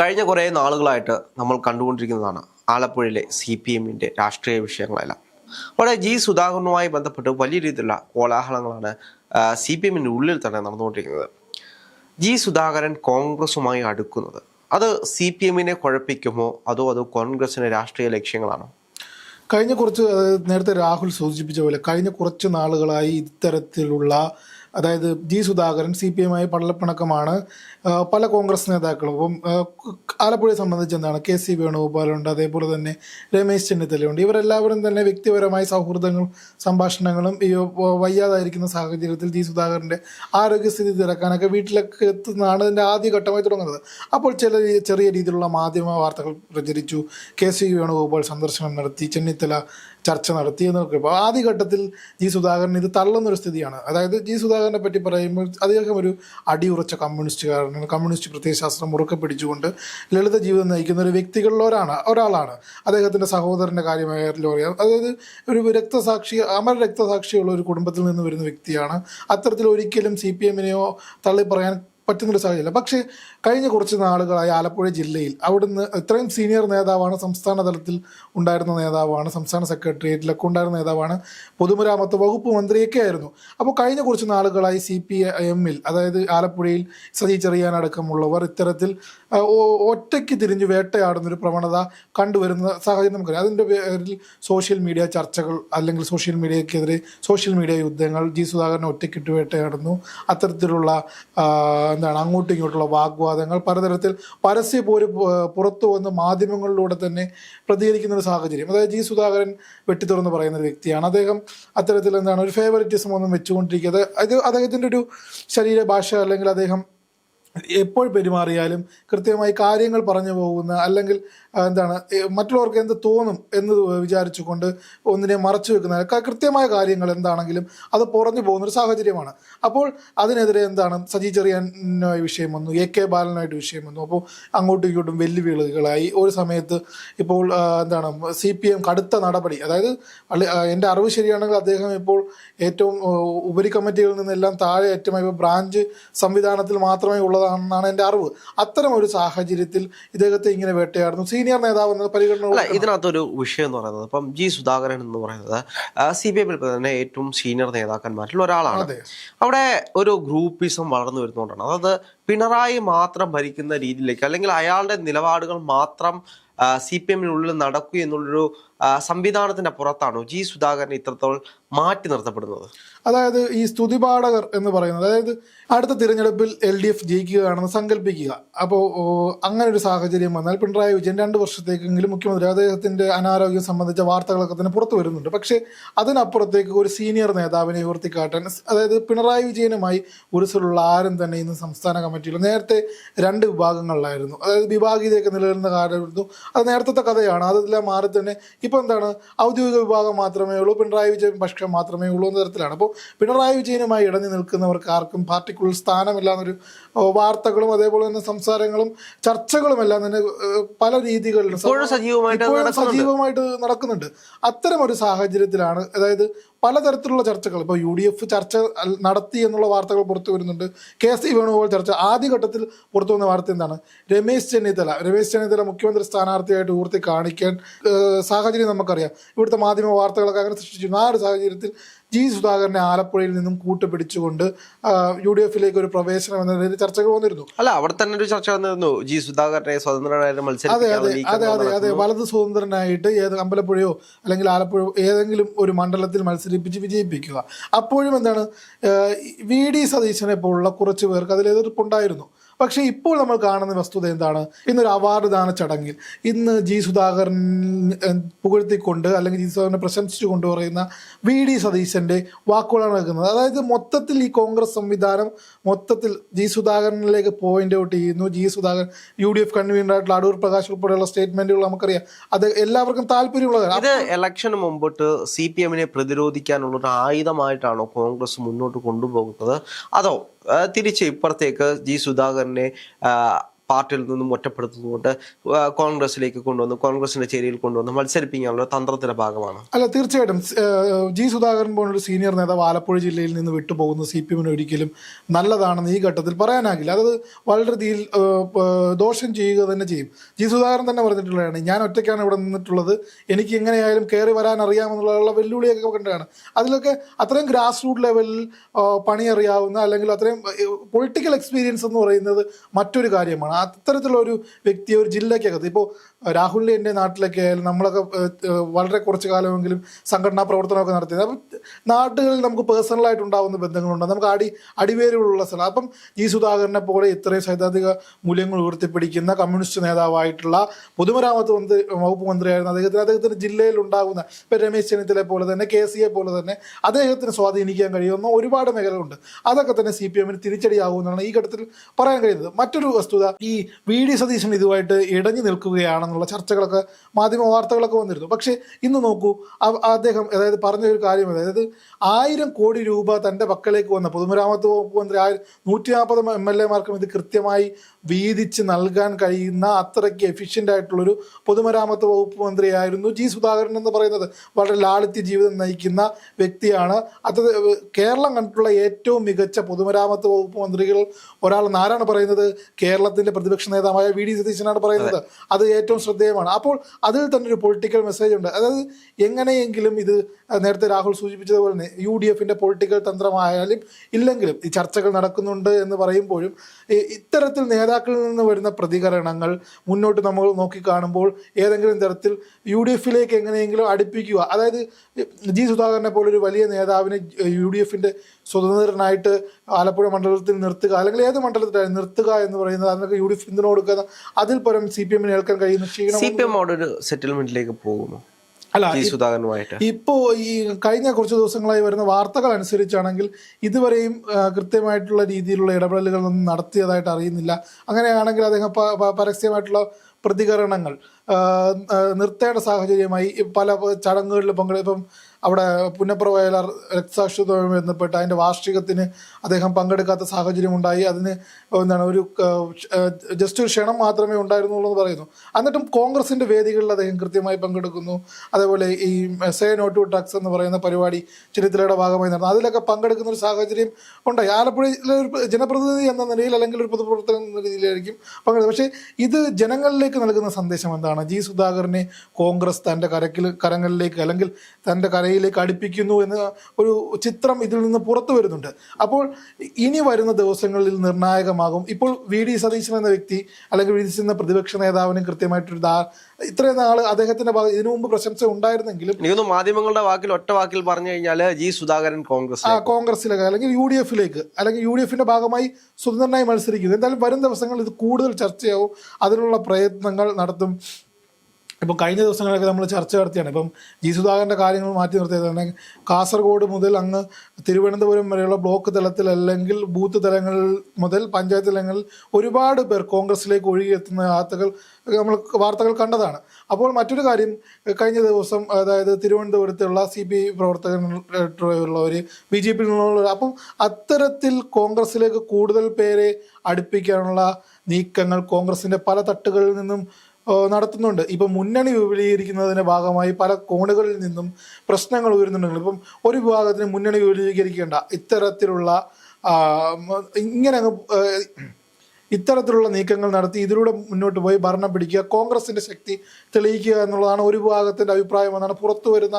കഴിഞ്ഞ കുറേ നാളുകളായിട്ട് നമ്മൾ കണ്ടുകൊണ്ടിരിക്കുന്നതാണ് ആലപ്പുഴയിലെ സി പി എമ്മിന്റെ രാഷ്ട്രീയ വിഷയങ്ങളെല്ലാം. അവിടെ ജി സുധാകരനുമായി ബന്ധപ്പെട്ട് വലിയ രീതിയിലുള്ള കോലാഹലങ്ങളാണ് സി പി എമ്മിന്റെ ഉള്ളിൽ തന്നെ നടന്നുകൊണ്ടിരിക്കുന്നത്. ജി സുധാകരൻ കോൺഗ്രസുമായി അടുക്കുന്നത് അത് സി പി എമ്മിനെ കുഴപ്പിക്കുമോ? അതോ അത് കോൺഗ്രസിന്റെ രാഷ്ട്രീയ ലക്ഷ്യങ്ങളാണോ? കഴിഞ്ഞ കുറച്ച് നേരത്തെ രാഹുൽ സൂചിപ്പിച്ച പോലെ കഴിഞ്ഞ കുറച്ച് നാളുകളായി ഇത്തരത്തിലുള്ള അതായത് ജി സുധാകരൻ സി പി എമ്മായി പള്ളപ്പിണക്കമാണ് പല കോൺഗ്രസ് നേതാക്കളും. ഇപ്പം ആലപ്പുഴയെ സംബന്ധിച്ച് എന്താണ്? കെ സി വേണുഗോപാലുണ്ട് അതേപോലെ തന്നെ രമേശ് ചെന്നിത്തലയുണ്ട് ഇവരെല്ലാവരും തന്നെ വ്യക്തിപരമായ സൗഹൃദങ്ങളും സംഭാഷണങ്ങളും ഈ വയ്യാതായിരിക്കുന്ന സാഹചര്യത്തിൽ ജി സുധാകരന്റെ ആരോഗ്യസ്ഥിതി തിരക്കാനൊക്കെ വീട്ടിലൊക്കെ എത്തുന്നതാണ് ഇതിന്റെ ആദ്യ ഘട്ടമായി തുടങ്ങുന്നത്. അപ്പോൾ ചില ചെറിയ രീതിയിലുള്ള മാധ്യമ വാർത്തകൾ പ്രചരിച്ചു. കെ സി വേണുഗോപാൽ സന്ദർശനം നടത്തി. ചെന്നിത്തല ചർച്ച നടത്തി എന്നൊക്കെ അപ്പോൾ ആദ്യഘട്ടത്തിൽ ജി സുധാകരൻ ഇത് തള്ളുന്നൊരു സ്ഥിതിയാണ്. അതായത് ജി സുധാകരനെ പറ്റി പറയുമ്പോൾ അദ്ദേഹം ഒരു അടിയുറച്ച കമ്മ്യൂണിസ്റ്റുകാരനാണ്. കമ്മ്യൂണിസ്റ്റ് പ്രത്യയശാസ്ത്രം മുറുക്കെ പിടിച്ചുകൊണ്ട് ലളിത ജീവിതം നയിക്കുന്ന ഒരു വ്യക്തികളിലൊരാണ് ഒരാളാണ്. അദ്ദേഹത്തിന്റെ സഹോദരന്റെ കാര്യമായാലും അറിയാം അതായത് ഒരു രക്തസാക്ഷി അമര രക്തസാക്ഷിയുള്ള ഒരു കുടുംബത്തിൽ നിന്ന് വരുന്ന വ്യക്തിയാണ്. അത്തരത്തിൽ ഒരിക്കലും സി പി എമ്മിനെയോ തള്ളി പറയാൻ പറ്റുന്നൊരു സാഹചര്യമില്ല. പക്ഷേ കഴിഞ്ഞ കുറച്ച് നാളുകളായി ആലപ്പുഴ ജില്ലയിൽ അവിടുന്ന് ഇത്രയും സീനിയർ നേതാവാണ് സംസ്ഥാന തലത്തിൽ ഉണ്ടായിരുന്ന നേതാവാണ് സംസ്ഥാന സെക്രട്ടേറിയറ്റിലൊക്കെ ഉണ്ടായിരുന്ന നേതാവാണ് പൊതുമരാമത്ത് വകുപ്പ് മന്ത്രിയൊക്കെ ആയിരുന്നു. അപ്പോൾ കഴിഞ്ഞ കുറച്ച് നാളുകളായി സി പി എമ്മിൽ അതായത് ആലപ്പുഴയിൽ സജി ചെറിയാൻ അടക്കമുള്ളവർ ഇത്തരത്തിൽ ഒറ്റയ്ക്ക് തിരിഞ്ഞ് വേട്ടയാടുന്നൊരു പ്രവണത കണ്ടുവരുന്ന സാഹചര്യം നമുക്കറിയാം. അതിന്റെ പേരിൽ സോഷ്യൽ മീഡിയ ചർച്ചകൾ അല്ലെങ്കിൽ സോഷ്യൽ മീഡിയക്കെതിരെ സോഷ്യൽ മീഡിയ യുദ്ധങ്ങൾ ജി സുധാകരനെ ഒറ്റയ്ക്കിട്ട് വേട്ടയാടുന്നു. അത്തരത്തിലുള്ള എന്താണ് അങ്ങോട്ടും ഇങ്ങോട്ടുള്ള വാഗ്വാദങ്ങൾ പലതരത്തിൽ പരസ്യ പോര് പുറത്തു വന്ന് മാധ്യമങ്ങളിലൂടെ തന്നെ പ്രതികരിക്കുന്ന ഒരു സാഹചര്യം. അതായത് ജി സുധാകരൻ വെട്ടിത്തുറന്ന് പറയുന്ന ഒരു വ്യക്തിയാണ്. അദ്ദേഹം അത്തരത്തിൽ എന്താണ് ഒരു ഫേവറിറ്റിസം ഒന്നും വെച്ചുകൊണ്ടിരിക്കുക അത് അദ്ദേഹത്തിന്റെ ഒരു ശരീരഭാഷ അല്ലെങ്കിൽ അദ്ദേഹം എപ്പോൾ പെരുമാറിയാലും കൃത്യമായി കാര്യങ്ങൾ പറഞ്ഞു പോകുന്ന അല്ലെങ്കിൽ എന്താണ് മറ്റുള്ളവർക്ക് എന്ത് തോന്നും എന്ന് വിചാരിച്ചുകൊണ്ട് ഒന്നിനെ മറച്ചു വെക്കുന്ന കൃത്യമായ കാര്യങ്ങൾ എന്താണെങ്കിലും അത് പുറഞ്ഞു പോകുന്ന ഒരു സാഹചര്യമാണ്. അപ്പോൾ അതിനെതിരെ എന്താണ് സജി ചെറിയാനുമായി വിഷയം വന്നു എ കെ ബാലനായിട്ട് വിഷയം വന്നു. അപ്പോൾ അങ്ങോട്ടും ഇങ്ങോട്ടും വെല്ലുവിളികളായി. ഒരു സമയത്ത് ഇപ്പോൾ എന്താണ് സി പി എം കടുത്ത നടപടി അതായത് എന്റെ അറിവ് ശരിയാണെങ്കിൽ അദ്ദേഹം ഇപ്പോൾ ഏറ്റവും ഉപരി കമ്മിറ്റികളിൽ നിന്നെല്ലാം താഴെ ഏറ്റവും ബ്രാഞ്ച് സംവിധാനത്തിൽ മാത്രമേ ഉള്ളതാണെന്നാണ് എന്റെ അറിവ്. അത്തരം ഒരു സാഹചര്യത്തിൽ ഇദ്ദേഹത്തെ ഇങ്ങനെ വേട്ടയാടുന്നു. സീനിയർ നേതാവ് എന്ന പരിഗണന. ഇതിനകത്തൊരു വിഷയം എന്ന് പറയുന്നത് ഇപ്പം ജി സുധാകരൻ എന്ന് പറയുന്നത് സി പി എമ്മിൽ തന്നെ ഏറ്റവും സീനിയർ നേതാക്കന്മാരിൽ ഒരാളാണ്. അവിടെ ഒരു ഗ്രൂപ്പിസം വളർന്നു വരുന്നതുകൊണ്ടാണ്. അതായത് പിണറായി മാത്രം ഭരിക്കുന്ന രീതിയിലേക്ക് അല്ലെങ്കിൽ അയാളുടെ നിലപാടുകൾ മാത്രം സി പി എമ്മിനുള്ളിൽ നടക്കൂ എന്നുള്ളൊരു സംവിധാനത്തിന്റെ പുറത്താണോ? ജി സുധാകരൻ ഇത്രത്തോളം മാറ്റി നിർത്തപ്പെടുന്നത്? അതായത് ഈ സ്തുതിപാഠകർ എന്ന് പറയുന്നത് അതായത് അടുത്ത തിരഞ്ഞെടുപ്പിൽ എൽ ഡി എഫ് ജയിക്കുകയാണെന്ന് സങ്കല്പിക്കുക. അപ്പോൾ അങ്ങനെ ഒരു സാഹചര്യം വന്നാൽ പിണറായി വിജയൻ രണ്ട് വർഷത്തേക്കെങ്കിലും മുഖ്യമന്ത്രി അദ്ദേഹത്തിന്റെ അനാരോഗ്യം സംബന്ധിച്ച വാർത്തകളൊക്കെ തന്നെ പുറത്തു വരുന്നുണ്ട്. പക്ഷേ അതിനപ്പുറത്തേക്ക് ഒരു സീനിയർ നേതാവിനെ ഉയർത്തിക്കാട്ടാൻ അതായത് പിണറായി വിജയനുമായി ഉരുസലുള്ള ആരും തന്നെ ഇന്ന് സംസ്ഥാന കമ്മിറ്റിയിൽ നേരത്തെ രണ്ട് വിഭാഗങ്ങളിലായിരുന്നു. അതായത് വിഭാഗീയതയൊക്കെ നിലനിൽക്കുന്ന കാലമായിരുന്നു. അത് നേരത്തെ കഥയാണ്. അതെല്ലാം മാറി തന്നെ ഇപ്പോൾ എന്താണ്? ഔദ്യോഗിക വിഭാഗം മാത്രമേ ഉള്ളൂ പിണറായി വിജയൻ പക്ഷം മാത്രമേ ഉള്ളൂ എന്ന തരത്തിലാണ്. അപ്പോൾ പിണറായി വിജയനുമായി ഇടഞ്ഞു നിൽക്കുന്നവർക്ക് ആർക്കും പാർട്ടിക്കുള്ളിൽ സ്ഥാനമില്ല എന്നൊരു വാർത്തകളും അതേപോലെ തന്നെ സംസാരങ്ങളും ചർച്ചകളും എല്ലാം തന്നെ പല രീതികളിലും സജീവമായിട്ട് നടക്കുന്നുണ്ട്. അത്തരം ഒരു സാഹചര്യത്തിലാണ് അതായത് പലതരത്തിലുള്ള ചർച്ചകൾ. ഇപ്പോൾ യു ഡി എഫ് ചർച്ച നടത്തി എന്നുള്ള വാർത്തകൾ പുറത്തു വരുന്നുണ്ട്. കെ സി വേണുഗോപാൽ ചർച്ച ആദ്യഘട്ടത്തിൽ പുറത്തു വന്ന വാർത്ത എന്താണ്? രമേശ് ചെന്നിത്തല. രമേശ് ചെന്നിത്തല മുഖ്യമന്ത്രി സ്ഥാനാർത്ഥിയായിട്ട് ഉയർത്തി കാണിക്കാൻ സാഹചര്യം നമുക്കറിയാം. ഇവിടുത്തെ മാധ്യമ വാർത്തകളൊക്കെ അങ്ങനെ സൃഷ്ടിച്ചിരുന്നു. ആ ഒരു സാഹചര്യത്തിൽ ജി സുധാകരനെ ആലപ്പുഴയിൽ നിന്നും കൂട്ടുപിടിച്ചുകൊണ്ട് യു ഡി എഫിലേക്ക് ഒരു പ്രവേശനം എന്ന നിലയിൽ ചർച്ചകൾ വന്നിരുന്നു. അല്ല അവിടെ തന്നെ ഒരു ചർച്ച വന്നിരുന്നു. ജി സുധാകരനെ സ്വതന്ത്രനായിട്ട് അതെ അതെ അതെ അതെ അതെ. വലത് സ്വതന്ത്രനായിട്ട് ഏത് അമ്പലപ്പുഴയോ അല്ലെങ്കിൽ ആലപ്പുഴ ഏതെങ്കിലും ഒരു മണ്ഡലത്തിൽ മത്സരിപ്പിച്ച് വിജയിപ്പിക്കുക. അപ്പോഴും എന്താണ് വി ഡി സതീശനെ പോലുള്ള കുറച്ച് പേർക്ക് അതിൽ എതിർപ്പുണ്ടായിരുന്നു പക്ഷേ ഇപ്പോൾ നമ്മൾ കാണുന്ന വസ്തുത എന്താണ്? ഇന്നൊരു അവാർഡ് ദാന ചടങ്ങിൽ. ഇന്ന് ജി സുധാകരൻ പുകഴ്ത്തിക്കൊണ്ട് അല്ലെങ്കിൽ ജി സുധാകരനെ പ്രശംസിച്ചുകൊണ്ട് പറയുന്ന വി ഡി സതീശന്റെ വാക്കുകളാണ് നൽകുന്നത് അതായത് മൊത്തത്തിൽ ഈ കോൺഗ്രസ് സംവിധാനം മൊത്തത്തിൽ ജി സുധാകരനിലേക്ക് പോയിന്റ് ഔട്ട് ചെയ്യുന്നു. G Sudhakaran U D F കൺവീനറായിട്ടുള്ള Adoor Prakash ഉൾപ്പെടെയുള്ള സ്റ്റേറ്റ്മെന്റുകൾ നമുക്കറിയാം. അത് എല്ലാവർക്കും താല്പര്യമുള്ള കാര്യം. ഇത് ഇലക്ഷന് മുമ്പിട്ട് സി പി എമ്മിനെ പ്രതിരോധിക്കാനുള്ള ഒരു ആയുധമായിട്ടാണോ കോൺഗ്രസ് മുന്നോട്ട് കൊണ്ടുപോകുന്നത്? അതോ തിരിച്ച് ഇപ്പുറത്തേക്ക് ജി സുധാകരനെ പാർട്ടിയിൽ നിന്നും ഒറ്റപ്പെടുത്തുന്നതുകൊണ്ട് കോൺഗ്രസിലേക്ക് കൊണ്ടുവന്ന് കോൺഗ്രസിന്റെ ചേരിയിൽ കൊണ്ടുവന്ന് മത്സരിപ്പിക്കാനുള്ള തന്ത്രത്തിന്റെ ഭാഗമാണ്. അല്ല തീർച്ചയായിട്ടും. ജി സുധാകരൻ പോലുള്ള സീനിയർ നേതാവ് ആലപ്പുഴ ജില്ലയിൽ നിന്ന് വിട്ടുപോകുന്ന സി പി എമ്മിന് ഒരിക്കലും നല്ലതാണെന്ന് ഈ ഘട്ടത്തിൽ പറയാനാകില്ല. അത് വളരെ രീതിയിൽ ദോഷം ചെയ്യുക തന്നെ ചെയ്യും. ജി സുധാകരൻ തന്നെ പറഞ്ഞിട്ടുള്ളതാണ് ഞാൻ ഒറ്റയ്ക്കാണ് ഇവിടെ നിന്നിട്ടുള്ളത്. എനിക്ക് എങ്ങനെയായാലും കയറി വരാൻ അറിയാമെന്നുള്ള വെല്ലുവിളിയൊക്കെ കണ്ടാണ് അതിലൊക്കെ അത്രയും ഗ്രാസ് റൂട്ട് ലെവലിൽ പണിയറിയാവുന്ന അല്ലെങ്കിൽ അത്രയും പൊളിറ്റിക്കൽ എക്സ്പീരിയൻസ് എന്ന് പറയുന്നത് മറ്റൊരു കാര്യമാണ്. അത്തരത്തിലുള്ള ഒരു വ്യക്തി ഒരു ജില്ലയ്ക്കകത്ത് ഇപ്പോൾ രാഹുലിന്റെ എന്റെ നാട്ടിലൊക്കെ ആയാലും നമ്മളൊക്കെ വളരെ കുറച്ച് കാലമെങ്കിലും സംഘടനാ പ്രവർത്തനമൊക്കെ നടത്തിയത്. അപ്പം നാട്ടുകളിൽ നമുക്ക് പേഴ്സണലായിട്ട് ഉണ്ടാകുന്ന ബന്ധങ്ങളുണ്ട്. നമുക്ക് അടി അടിവേരുകളുള്ള സ്ഥലം. അപ്പം ജി സുധാകരനെ പോലെ ഇത്രയും സൈദ്ധാന്തിക മൂല്യങ്ങൾ ഉയർത്തിപ്പിടിക്കുന്ന കമ്മ്യൂണിസ്റ്റ് നേതാവായിട്ടുള്ള പൊതുമരാമത്ത് മന്ത്രി വകുപ്പ് മന്ത്രിയായിരുന്ന അദ്ദേഹത്തിന് അദ്ദേഹത്തിന് ജില്ലയിൽ ഉണ്ടാകുന്ന ഇപ്പം രമേശ് ചെന്നിത്തലെ പോലെ തന്നെ കെ സിയെ പോലെ തന്നെ അദ്ദേഹത്തിന് സ്വാധീനിക്കാൻ കഴിയുന്ന ഒരുപാട് മേഖലകളുണ്ട്. അതൊക്കെ തന്നെ സി പി എമ്മിന് തിരിച്ചടിയാകുമെന്നാണ് ഈ ഘട്ടത്തിൽ പറയാൻ കഴിയുന്നത്. മറ്റൊരു വസ്തുത ഈ വി ഡി സതീശൻ ഇതുമായിട്ട് ഇടഞ്ഞു നിൽക്കുകയാണെന്നുള്ള ചർച്ചകളൊക്കെ മാധ്യമ വാർത്തകളൊക്കെ വന്നിരുന്നു. പക്ഷേ ഇന്ന് നോക്കൂ അദ്ദേഹം അതായത് പറഞ്ഞ ഒരു കാര്യം അതായത് ആയിരം കോടി രൂപ തന്റെ പക്കലേക്ക് വന്ന പൊതുമരാമത്ത് വകുപ്പ് മന്ത്രി ആയിരം നൂറ്റി നാൽപ്പത് എം എൽ എമാർക്കും ഇത് കൃത്യമായി വീതിച്ച് നൽകാൻ കഴിയുന്ന അത്രയ്ക്ക് എഫിഷ്യന്റ് ആയിട്ടുള്ളൊരു പൊതുമരാമത്ത് വകുപ്പ് മന്ത്രിയായിരുന്നു ജി സുധാകരൻ എന്ന് പറയുന്നത്. വളരെ ലാളിത്യ ജീവിതം നയിക്കുന്ന വ്യക്തിയാണ്. അത് കേരളം കണ്ടിട്ടുള്ള ഏറ്റവും മികച്ച പൊതുമരാമത്ത് വകുപ്പ് മന്ത്രികൾ ഒരാൾ ആരാണ് പറയുന്നത്? കേരളത്തിന്റെ പ്രതിപക്ഷ നേതാവായ വി ഡി സതീശനാണ് പറയുന്നത്. അത്. ഏറ്റവും ശ്രദ്ധേയമാണ്. അപ്പോൾ അതിൽ തന്നെ ഒരു പൊളിറ്റിക്കൽ മെസ്സേജ് ഉണ്ട്. അതായത് എങ്ങനെയെങ്കിലും ഇത് നേരത്തെ രാഹുൽ സൂചിപ്പിച്ചതുപോലെ തന്നെ യു ഡി എഫിന്റെ പൊളിറ്റിക്കൽ തന്ത്രമായാലും ഇല്ലെങ്കിലും ഈ ചർച്ചകൾ നടക്കുന്നുണ്ട് എന്ന് പറയുമ്പോഴും ഇത്തരത്തിൽ നേതാക്കളിൽ നിന്ന് വരുന്ന പ്രതികരണങ്ങൾ മുന്നോട്ട് നമ്മൾ നോക്കിക്കാണുമ്പോൾ ഏതെങ്കിലും തരത്തിൽ യു ഡി എഫിലേക്ക് എങ്ങനെയെങ്കിലും അടുപ്പിക്കുക. അതായത് ജി സുധാകരനെ പോലൊരു വലിയ നേതാവിനെ യു ഡി എഫിന്റെ സ്വതന്ത്രനായിട്ട് ആലപ്പുഴ മണ്ഡലത്തിൽ നിർത്തുക അല്ലെങ്കിൽ ഏത് മണ്ഡലത്തിലായാലും നിർത്തുക എന്ന് പറയുന്നത് അതിനൊക്കെ യു ഡി എഫ് പിന്തുണ കൊടുക്കുക അതിൽ പരം സി പി എമ്മിന് ഏൽക്കാൻ കഴിയുന്ന ക്ഷീണം സി പി എം അവിടെ ഒരു സെറ്റിൽമെന്റിലേക്ക് പോകുമോ? അല്ല ഇപ്പോ ഈ കഴിഞ്ഞ കുറച്ച് ദിവസങ്ങളായി വരുന്ന വാർത്തകൾ അനുസരിച്ചാണെങ്കിൽ ഇതുവരെയും കൃത്യമായിട്ടുള്ള രീതിയിലുള്ള ഇടപെടലുകളൊന്നും നടത്തിയതായിട്ട് അറിയുന്നില്ല. അങ്ങനെയാണെങ്കിൽ അദ്ദേഹം പരസ്യമായിട്ടുള്ള പ്രതികരണങ്ങൾ നിർത്തേണ്ട സാഹചര്യമായി പല ചടങ്ങുകളിൽ പങ്കെടു ഇപ്പം അവിടെ പുന്നപ്ര വയലാർ രക്തസാക്ഷിത്വവുമായി ബന്ധപ്പെട്ട് അതിന്റെ വാർഷികത്തിന് അദ്ദേഹം പങ്കെടുക്കാത്ത സാഹചര്യം ഉണ്ടായി. അതിന് എന്താണ് ഒരു ജസ്റ്റ് ഒരു ക്ഷണം മാത്രമേ ഉണ്ടായിരുന്നുള്ളൂ എന്ന് പറയുന്നു. എന്നിട്ടും കോൺഗ്രസിന്റെ വേദികളിൽ അദ്ദേഹം കൃത്യമായി പങ്കെടുക്കുന്നു. അതേപോലെ ഈ സേ നോട്ട് ടു ടാക്സ് എന്ന് പറയുന്ന പരിപാടി ചരിത്രയുടെ ഭാഗമായി നടന്നു. അതിലൊക്കെ പങ്കെടുക്കുന്ന ഒരു സാഹചര്യം ഉണ്ടായി. ആലപ്പുഴയിലെ ഒരു ജനപ്രതിനിധി എന്ന നിലയിൽ അല്ലെങ്കിൽ ഒരു പൊതുപ്രവർത്തകൻ എന്ന രീതിയിലായിരിക്കും പങ്കെടുക്കുന്നത്. പക്ഷേ ഇത് ജനങ്ങളിലേക്ക് നൽകുന്ന സന്ദേശം എന്താണ്? ജി സുധാകരനെ കോൺഗ്രസ് തന്റെ കരക്കിൽ കരങ്ങളിലേക്ക് അല്ലെങ്കിൽ തന്റെ കരയിലേക്ക് അടുപ്പിക്കുന്നു എന്ന ഒരു ചിത്രം ഇതിൽ നിന്ന് പുറത്തു വരുന്നുണ്ട്. അപ്പോൾ ഇനി വരുന്ന ദിവസങ്ങളിൽ നിർണായകമാകും. ഇപ്പോൾ വി ഡി സതീശൻ എന്ന വ്യക്തി അല്ലെങ്കിൽ വി ഡി എന്ന പ്രതിപക്ഷ നേതാവിനും കൃത്യമായിട്ടൊരു ധാ ഇത്രയും നാൾ അദ്ദേഹത്തിന്റെ ഭാഗം ഇതിനു മുമ്പ് പ്രശംസ ഉണ്ടായിരുന്നെങ്കിലും ഇതൊന്നും മാധ്യമങ്ങളുടെ വാക്കിൽ ഒറ്റ വാക്കിൽ പറഞ്ഞു കഴിഞ്ഞാൽ ജി സുധാകരൻ കോൺഗ്രസ് ആ കോൺഗ്രസിലേക്ക് അല്ലെങ്കിൽ യു ഡി എഫിലേക്ക് അല്ലെങ്കിൽ യു ഡി എഫിന്റെ ഭാഗമായി സ്വതന്ത്രനായി മത്സരിക്കുന്നു. എന്തായാലും വരും ദിവസങ്ങളിൽ ഇത് കൂടുതൽ ചർച്ചയാവും. അതിനുള്ള പ്രയത്നങ്ങൾ നടത്തും. ഇപ്പം കഴിഞ്ഞ ദിവസങ്ങളൊക്കെ നമ്മൾ ചർച്ച നടത്തിയാണ്. ഇപ്പം ജി സുധാകരന്റെ കാര്യങ്ങൾ മാറ്റി നിർത്തിയതാണ്. കാസർഗോഡ് മുതൽ അങ്ങ് തിരുവനന്തപുരം വരെയുള്ള ബ്ലോക്ക് തലത്തിൽ അല്ലെങ്കിൽ ബൂത്ത് തലങ്ങളിൽ മുതൽ പഞ്ചായത്ത് തലങ്ങളിൽ ഒരുപാട് പേർ കോൺഗ്രസിലേക്ക് ഒഴുകിയെത്തുന്ന വാർത്തകൾ നമ്മൾ വാർത്തകൾ കണ്ടതാണ്. അപ്പോൾ മറ്റൊരു കാര്യം കഴിഞ്ഞ ദിവസം അതായത് തിരുവനന്തപുരത്തുള്ള സി പി ഐ ഒരു ബി ജെ പിയിലുള്ളവർ അപ്പം അത്തരത്തിൽ കോൺഗ്രസിലേക്ക് കൂടുതൽ പേരെ അടുപ്പിക്കാനുള്ള നീക്കങ്ങൾ കോൺഗ്രസിന്റെ പല തട്ടുകളിൽ നിന്നും നടത്തുന്നുണ്ട്. ഇപ്പം മുന്നണി വിപുലീകരിക്കുന്നതിന്റെ ഭാഗമായി പല കോണുകളിൽ നിന്നും പ്രശ്നങ്ങൾ ഉയരുന്നുണ്ടെങ്കിൽ ഇപ്പം ഒരു വിഭാഗത്തിന് മുന്നണി വിപുലീകരിക്കേണ്ട ഇത്തരത്തിലുള്ള ഇങ്ങനെ അങ്ങ് ഇത്തരത്തിലുള്ള നീക്കങ്ങൾ നടത്തി ഇതിലൂടെ മുന്നോട്ട് പോയി ഭരണം പിടിക്കുക കോൺഗ്രസിന്റെ ശക്തി തെളിയിക്കുക എന്നുള്ളതാണ് ഒരു വിഭാഗത്തിന്റെ അഭിപ്രായം എന്നാണ് പുറത്തു വരുന്ന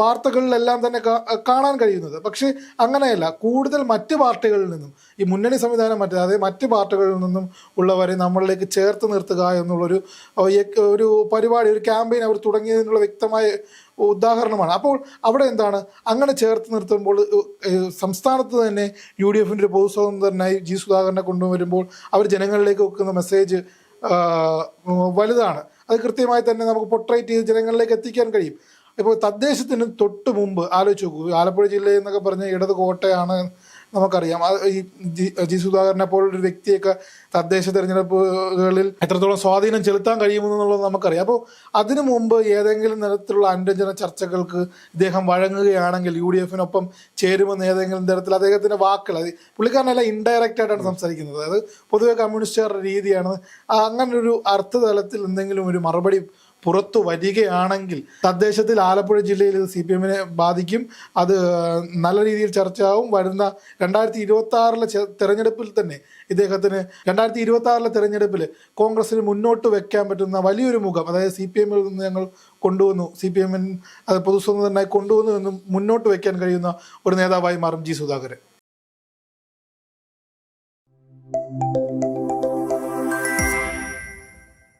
വാർത്തകളിലെല്ലാം തന്നെ കാണാൻ കഴിയുന്നത്. പക്ഷേ അങ്ങനെയല്ല. കൂടുതൽ മറ്റ് പാർട്ടികളിൽ നിന്നും ഈ മുന്നണി സംവിധാനം മറ്റേ അതായത് മറ്റ് പാർട്ടികളിൽ നിന്നും ഉള്ളവരെ നമ്മളിലേക്ക് ചേർത്ത് നിർത്തുക എന്നുള്ളൊരു ഒരു പരിപാടി ഒരു ക്യാമ്പയിൻ അവർ തുടങ്ങിയതിനുള്ള വ്യക്തമായ ഉദാഹരണമാണ്. അപ്പോൾ അവിടെ എന്താണ്? അങ്ങനെ ചേർത്ത് നിർത്തുമ്പോൾ സംസ്ഥാനത്ത് തന്നെ യു ഡി എഫിന്റെ ഒരു പൊതുസ്വതന്ത്രനായി ജി സുധാകരനെ കൊണ്ടുവരുമ്പോൾ അവർ ജനങ്ങളിലേക്ക് വെക്കുന്ന മെസ്സേജ് വലുതാണ്. അത് കൃത്യമായി തന്നെ നമുക്ക് പൊട്രേറ്റ് ചെയ്ത് ജനങ്ങളിലേക്ക് എത്തിക്കാൻ കഴിയും. ഇപ്പോൾ തദ്ദേശത്തിന് തൊട്ട് മുമ്പ് ആലോചിച്ച് നോക്കൂ. ആലപ്പുഴ ജില്ല എന്നൊക്കെ പറഞ്ഞ ഇടത് കോട്ടയാണ് നമുക്കറിയാം. ഈ ജി- സുധാകരനെ പോലൊരു വ്യക്തിയൊക്കെ തദ്ദേശ തെരഞ്ഞെടുപ്പുകളിൽ എത്രത്തോളം സ്വാധീനം ചെലുത്താൻ കഴിയുമെന്നുള്ളത് നമുക്കറിയാം. അപ്പോൾ അതിനു മുമ്പ് ഏതെങ്കിലും തരത്തിലുള്ള അനുരഞ്ജന ചർച്ചകൾക്ക് ഇദ്ദേഹം വഴങ്ങുകയാണെങ്കിൽ യു ഡി എഫിനൊപ്പം ചേരുമെന്ന് ഏതെങ്കിലും തരത്തിൽ അദ്ദേഹത്തിന്റെ വാക്കുകൾ അത് പുള്ളിക്കാരനല്ല ഇൻഡയറക്റ്റ് ആയിട്ടാണ് സംസാരിക്കുന്നത്. അതായത് പൊതുവെ കമ്മ്യൂണിസ്റ്റുകാരുടെ രീതിയാണ്. അങ്ങനൊരു അർത്ഥതലത്തിൽ എന്തെങ്കിലും ഒരു മറുപടി പുറത്തു വരികയാണെങ്കിൽ തദ്ദേശത്തിൽ ആലപ്പുഴ ജില്ലയിൽ ഇത് സി പി എമ്മിനെ ബാധിക്കും. അത് നല്ല രീതിയിൽ ചർച്ചയാവും. വരുന്ന രണ്ടായിരത്തി ഇരുപത്തി ആറിലെ തെരഞ്ഞെടുപ്പിൽ തന്നെ ഇദ്ദേഹത്തിന് രണ്ടായിരത്തി ഇരുപത്തി ആറിലെ തെരഞ്ഞെടുപ്പിൽ കോൺഗ്രസിന് മുന്നോട്ട് വെക്കാൻ പറ്റുന്ന വലിയൊരു മുഖം അതായത് സി പി എമ്മിൽ നിന്ന് ഞങ്ങൾ കൊണ്ടുവന്നു സി പി എമ്മിൻ അത് പൊതുസ്വതന്ത്രനായി കൊണ്ടുവന്നു എന്നും മുന്നോട്ട് വെക്കാൻ കഴിയുന്ന ഒരു നേതാവായി മാറും ജി സുധാകരൻ.